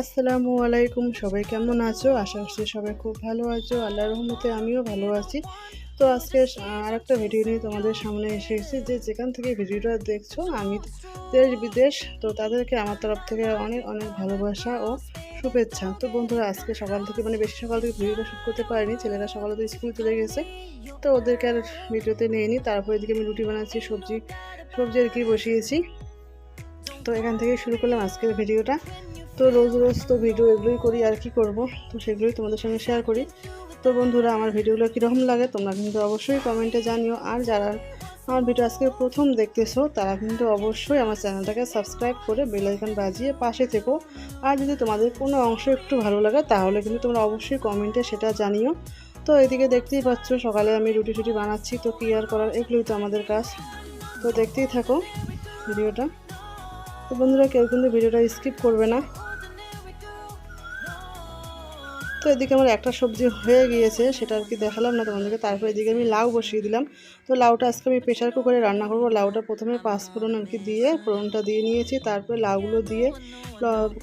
আসসালামু আলাইকুম, সবাই কেমন আছো? আশা করছি সবাই খুব ভালো আছো। আল্লাহর রহমতে আমিও ভালো আছি। তো আজকে আর একটা ভিডিও নিয়ে তোমাদের সামনে এসেছি যে যেখান থেকে ভিডিওটা দেখছ, আমি দেশ বিদেশ, তো তাদেরকে আমার তরফ থেকে অনেক অনেক ভালোবাসা ও শুভেচ্ছা। তো বন্ধুরা, আজকে সকাল থেকে মানে বেশি সকাল থেকে ভিডিওটা শ্যুট করতে পারিনি, ছেলেরা সকালে তো স্কুল চলে গেছে। তো ওদেরকে আর ভিডিওতে নিয়ে নিই তারপর এদিকে আমি রুটি বানাচ্ছি, সবজি সবজি আর কি বসিয়েছি। তো এখান থেকে শুরু করলাম আজকের ভিডিওটা। তো রোজ রোজ তো ভিডিও এগুলোই করি, আর কি করব? তো সেগুলোই তোমাদের সঙ্গে শেয়ার করি। তো বন্ধুরা, আমার ভিডিওগুলো কীরকম লাগে তোমরা কিন্তু অবশ্যই কমেন্টে জানিও। আর যারা আমার ভিডিও আজকে প্রথম দেখতেছো, তারা কিন্তু অবশ্যই আমার চ্যানেলটাকে সাবস্ক্রাইব করে বেলাইকন বাজিয়ে পাশে থেকো। আর যদি তোমাদের কোনো অংশ একটু ভালো লাগে, তাহলে কিন্তু তোমরা অবশ্যই কমেন্টে সেটা জানিও। তো এদিকে দেখতেই পাচ্ছ, সকালে আমি রুটি টুটি বানাচ্ছি, তো কি আর করার, এগুলোই তো আমাদের কাজ। তো দেখতেই থাকো ভিডিওটা। তো বন্ধুরা কেউ কিন্তু ভিডিওটা স্কিপ করবে না। তো এদিকে আমার একটা সবজি হয়ে গিয়েছে, সেটা আর কি দেখালাম না তোমাদেরকে। তারপর এদিকে আমি লাউ বসিয়ে দিলাম। তো লাউটা আজকে আমি প্রেশার কুকারে রান্না করব। লাউটা প্রথমে পাঁচ ফোড়ন আর কি দিয়ে, ফোড়নটা দিয়ে নিয়েছি। তারপরে লাউগুলো দিয়ে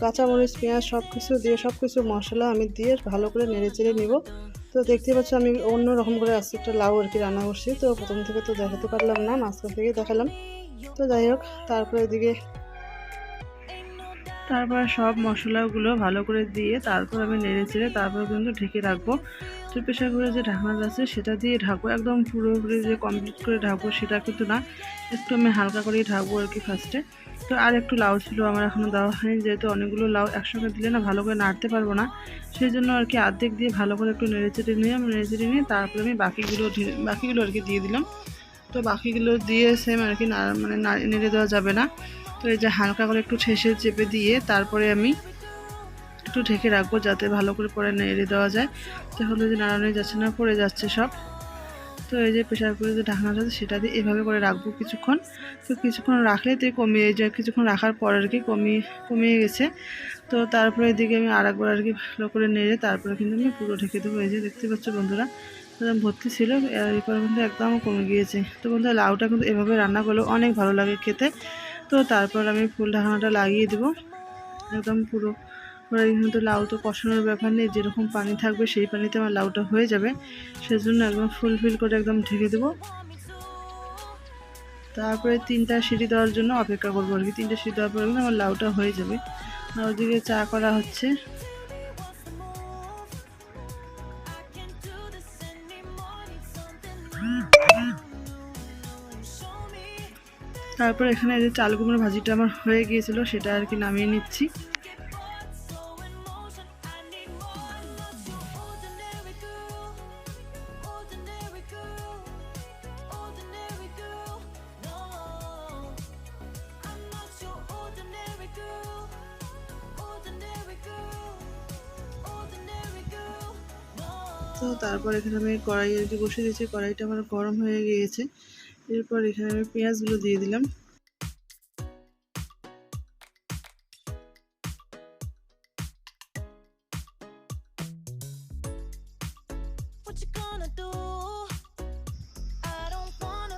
কাঁচামরিচ, পেঁয়াজ সব কিছু দিয়ে সব কিছু মশলা আমি দিয়ে ভালো করে নেড়ে চেড়ে নিব। তো দেখতে পাচ্ছ আমি অন্য রকম করে আজকে একটা লাউ আর কি রান্না করছি। তো প্রথম থেকে তো দেখাতে পারলাম না, মাঝখান থেকে দেখালাম। তো যাই হোক, তারপরে এদিকে তারপর সব মশলাগুলো ভালো করে দিয়ে তারপর আমি নেড়ে চেড়ে তারপর কিন্তু ঢেকে রাখব। তো প্রেশার করে যে ঢাকনাটা আছে সেটা দিয়ে ঢাকবো। একদম পুরোপুরি যে কমপ্লিট করে ঢাকবো সেটা কিন্তু না। একটু আমি হালকা করেই ঢাকবো আর কি ফার্স্টে তো আর একটু লাউ ছিল, আমার এখনও দেওয়া হয়নি। যেহেতু অনেকগুলো লাউ একসঙ্গে দিলে না ভালো করে নাড়তে পারব না। সেই জন্য আর কি আর্ধেক দিয়ে ভালো করে একটু নেড়ে চেড়ে নিয়ে, আমি নেড়ে চেড়ে নিয়ে তারপরে আমি বাকিগুলো বাকিগুলো আর কি দিয়ে দিলাম। তো বাকিগুলো দিয়ে সেম আর কি মানে নেড়ে দেওয়া যাবে না। তো এই যে হালকা করে একটু ঠেসে চেপে দিয়ে তারপরে আমি একটু ঢেকে রাখব যাতে ভালো করে পরে নেড়ে দেওয়া যায়। তাহলে যে নাড়ানো যাচ্ছে না, পড়ে যাচ্ছে সব। তো এই যে প্রেশার করে যে ঢাকনাটা আছে সেটা দিয়ে এভাবে করে রাখব কিছুক্ষণ। তো কিছুক্ষণ রাখলে তো কমিয়ে যায়, কিছুক্ষণ রাখার পর আর কি কমিয়ে কমিয়ে গেছে। তো তারপরে এদিকে আমি আর একবার আর কি ভালো করে নেড়ে তারপরে কিন্তু আমি পুরো ঢেকে দেবো। এই যে দেখতে পাচ্ছ বন্ধুরা ভর্তি ছিল, এরপর কিন্তু একদম কমে গিয়েছে। তো বন্ধুরা, লাউটা কিন্তু এভাবে রান্না করলেও অনেক ভালো লাগে খেতে। তো তারপর আমি ফুল ঢাকনাটা লাগিয়ে দেবো। একদম পুরো কিন্তু লাউ তো কষানোর ব্যাপার নেই, যেরকম পানি থাকবে সেই পানিতে আমার লাউটা হয়ে যাবে। সেজন্য একদম ফুল ফিল করে একদম ঢেকে দেবো। তারপরে তিনটা সিঁড়ি দেওয়ার জন্য অপেক্ষা করব আর কি। তিনটা সিঁড়ি দেওয়ার পর আমার লাউটা হয়ে যাবে। আর ওদিকে চা করা হচ্ছে। তারপর এখানে যে চাল কুমড়ো ভাজিটা আমার হয়ে গিয়েছিল, সেটা আর কি নামিয়ে নিচ্ছি। তো তারপর এখানে আমি কড়াই আর কি বসে দিয়েছি কড়াইটা আমার গরম হয়ে গিয়েছে। এরপর এখানে আমি পেঁয়াজগুলো দিয়ে দিলাম।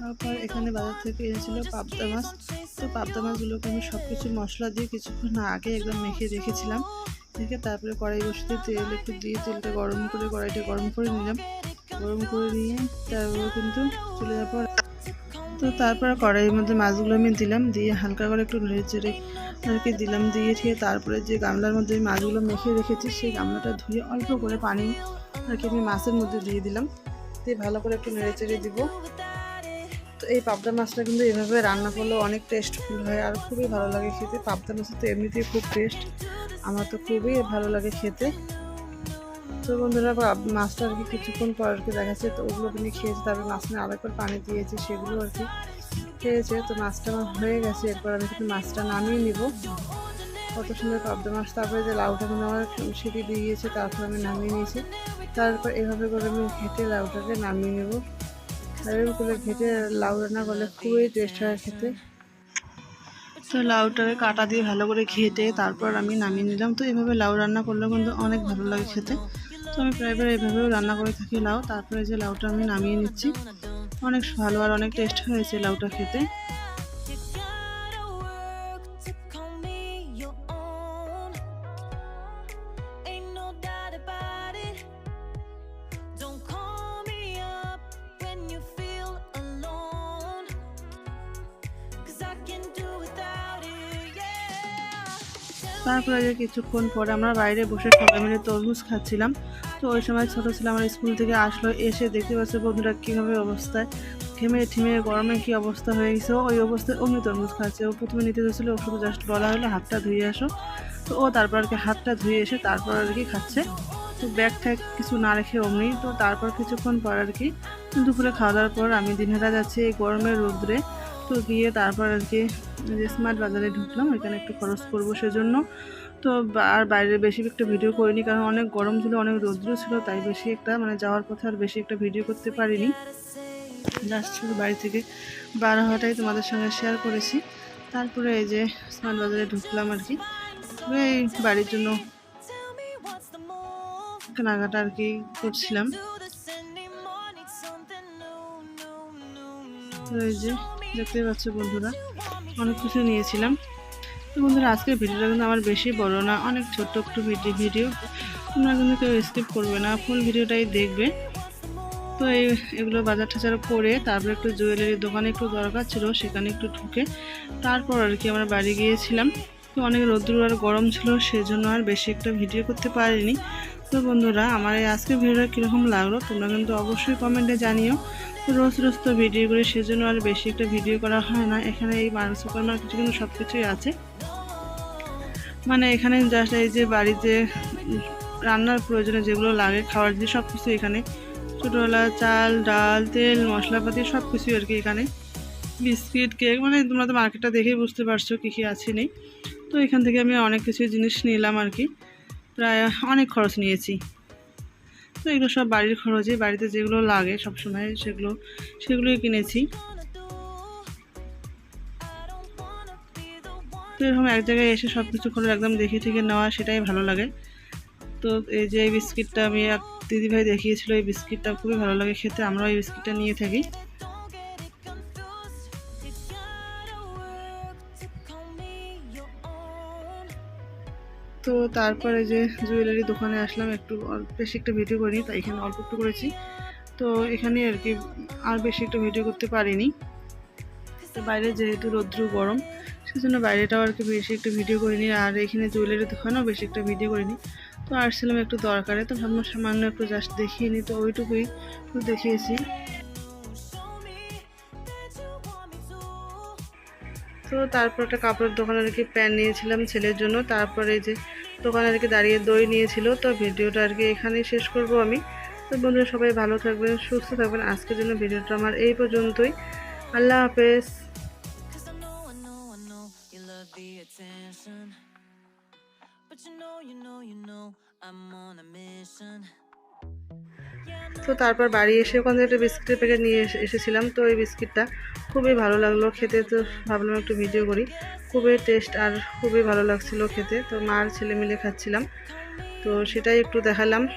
তারপর এখানে বাজার থেকে এনেছিল পাবদা মাছ। তো পাবদা মাছগুলোকে আমি সব কিছু মশলা দিয়ে কিছুক্ষণ আগে একদম মেখে রেখেছিলাম। রেখে তারপরে কড়াই বসতে তেল একটু দিয়ে তেলটা গরম করে কড়াইটা গরম করে নিলাম। গরম করে নিয়ে তারপরে কিন্তু চলে যাওয়ার পর তো তারপর কড়াইয়ের মধ্যে মাছগুলো আমি দিলাম, দিয়ে হালকা করে একটু নেড়ে চেড়ে আর কি দিলাম, দিয়ে ঠিক তারপরে যে গামলার মধ্যে মাছগুলো মেখে রেখেছি, সেই গামলাটা ধুয়ে অল্প করে পানি আর কি আমি মাছের মধ্যে দিয়ে দিলাম, দিয়ে ভালো করে একটু নেড়ে চেড়ে দিব। তো এই পাবদা মাছটা কিন্তু এভাবে রান্না করলেও অনেক টেস্টফুল হয় আর খুবই ভালো লাগে খেতে। পাবদা মাছের তো এমনিতেই খুব টেস্ট আমার তো খুবই ভালো লাগে খেতে। তো বন্ধুরা মাছটা আর কি কিছুক্ষণ পর আর কি দেখাচ্ছে, তো ওগুলো তিনি খেয়েছে, তারপর মাছ নিয়ে আরেকবার পানি দিয়েছি, সেগুলো আর কি খেয়েছে, তো মাছটা আমার হয়ে গেছে, এরপর আমি কিন্তু মাছটা নামিয়ে নিব। কত সুন্দর পাবদা মাছ তারপরে যে লাউটা কিন্তু আমার সিঁড়ি দিয়েছে, তারপর আমি নামিয়ে নিয়েছি। তারপর এভাবে করে আমি ঘেটে লাউটাকে নামিয়ে নেব। এভাবে করে ঘেটে লাউ রান্না করলে খুবই টেস্ট হয় খেতে। তো লাউটাকে কাটা দিয়ে ভালো করে ঘেটে তারপর আমি নামিয়ে নিলাম। তো এভাবে লাউ রান্না করলে কিন্তু অনেক ভালো লাগে খেতে। তো আমি প্রায়বার এভাবেও রান্না করে থাকি লাউ। তারপরে যে লাউটা আমি নামিয়ে নিচ্ছি, অনেক ভালো আর অনেক টেস্ট হয়েছে লাউটা খেতে। তারপরে কিছুক্ষণ পরে আমরা বাইরে বসে সবাই মিলে তরমুজ খাচ্ছিলাম। তো ওই সময় ছোটো ছিল আমার স্কুল থেকে আসলো, এসে দেখতে পাচ্ছে বন্ধুরা কীভাবে অবস্থায় ঘেমে ঠিমে গরমে কী অবস্থা হয়ে গেছে? ওই অবস্থায় অমনি তরমুজ খাচ্ছে। ও প্রথমে নিতে যাচ্ছিল ও শুধু জাস্ট বলা হলো, হাতটা ধুয়ে আসো। তো ও তারপর আর কি হাতটা ধুয়ে এসে তারপর আর কি খাচ্ছে। তো ব্যাগ ট্যাগ কিছু না রেখে অমনি, তো তারপর কিছুক্ষণ পর আর কি দুপুরে খাওয়া দাওয়ার পর আমি দিনহারা যাচ্ছি এই গরমের রোদ্রে। তো গিয়ে তারপর আর কি যে স্মার্ট বাজারে ঢুকলাম, ওইখানে একটু খরচ করব সেজন্য। তো আর বাইরে বেশি একটা ভিডিও করিনি, কারণ অনেক গরম ছিল, অনেক রৌদ্র ছিল, তাই বেশি একটা মানে যাওয়ার পথে আর বেশি একটা ভিডিও করতে পারিনি। জাস্ট শুধু বাড়ি থেকে বার হওয়াটাই তোমাদের সঙ্গে শেয়ার করেছি। তারপরে এই যে স্মার্ট বাজারে ঢুকলাম আর কি। এই বাড়ির জন্য কেনাকাটা আর কি করছিলাম। এই যে দেখতে পাচ্ছ বন্ধুরা, অনেক কিছু নিয়েছিলাম। তো বন্ধুরা, আজকের ভিডিওটা কিন্তু আমার বেশি বড় না, অনেক ছোট্ট একটু ভিডিও ভিডিও। তোমরা কিন্তু কেউ স্কিপ করবে না ফুল ভিডিওটাই দেখবে। তো এই এগুলো বাজার টাজার করে তারপরে একটু জুয়েলারি দোকানে একটু দরকার ছিল, সেখানে একটু ঢুকে তারপর আর কি আমরা বাড়ি গিয়েছিলাম। তো অনেক রোদ্র আর গরম ছিল, সেজন্য আর বেশি একটা ভিডিও করতে পারিনি। তো বন্ধুরা আমার এই আজকের ভিডিওটা কীরকম লাগল তোমরা কিন্তু অবশ্যই কমেন্টে জানিও। রোজ রোজ তো ভিডিও করি সেজন্য আর বেশি একটা ভিডিও করা হয় না। এখানে এই সুপার মার্কেটে কিন্তু সব কিছুই আছে। মানে এখানে জাস্ট এই যে বাড়িতে উম, রান্নার প্রয়োজনে যেগুলো লাগে খাওয়ার জিনিস সব কিছু এখানে। ছোটোবেলা চাল ডাল তেল মশলাপাতি সব কিছুই আর কি এখানে। বিস্কিট কেক মানে তোমরা তো মার্কেটটা দেখেই বুঝতে পারছ কী কী আছে নেই। তো এখান থেকে আমি অনেক কিছু জিনিস নিলাম আর কি। প্রায় অনেক খরচ নিয়েছি। তো এগুলো সব বাড়ির খরচই বাড়িতে যেগুলো লাগে সব সময় সেগুলো, সেগুলোই কিনেছি। তো এরকম এক জায়গায় এসে সব কিছু খরচ একদম দেখে থেকে নেওয়া সেটাই ভালো লাগে। তো এই যে এই বিস্কিটটা আমি এক দিদিভাই দেখিয়েছিল, এই বিস্কিটটা খুবই ভালো লাগে খেতে আমরা এই বিস্কিটটা নিয়ে থাকি। তো তারপরে যে জুয়েলারি দোকানে আসলাম, একটু বেশি একটা ভিডিও করিনি, তাই এখানে অল্প একটু করেছি। তো এখানে আর কি আর বেশি একটা ভিডিও করতে পারিনি। তো বাইরে যেহেতু রৌদ্র গরম, সেজন্য বাইরেটাও আর কি বেশি একটা ভিডিও করিনি। আর এখানে জুয়েলারি দোকানেও বেশি একটা ভিডিও করিনি। তো আসছিলাম একটু দরকারে, তো ভাবলাম সামান্য একটু জাস্ট দেখিয়ে নিই তো ওইটুকুই দেখিয়েছি। তো তারপর একটা কাপড়ের দোকানে আর কি প্যান্ট নিয়েছিলাম ছেলের জন্য। তারপরে এই যে দোকানে আর কি দাঁড়িয়ে দই নিয়েছিল তো ভিডিওটা আর কি এখানেই শেষ করব আমি। তো বন্ধুরা সবাই ভালো থাকবেন সুস্থ থাকবেন। আজকের জন্য ভিডিওটা আমার এই পর্যন্তই। আল্লাহ হাফেজ. But you know, you know, you know I'm on a mission. তো তারপর বাড়ি এসে ওখান থেকে একটা বিস্কিটের প্যাকেট নিয়ে এসে- এসেছিলাম। তো এই বিস্কিটটা খুবই ভালো লাগল খেতে, তো ভাবলাম একটু ভিডিও করি। খুবই টেস্ট আর খুবই ভালো লাগছিল খেতে। তো মার ছেলে মিলে খাচ্ছিলাম। তো সেটাই একটু দেখালাম।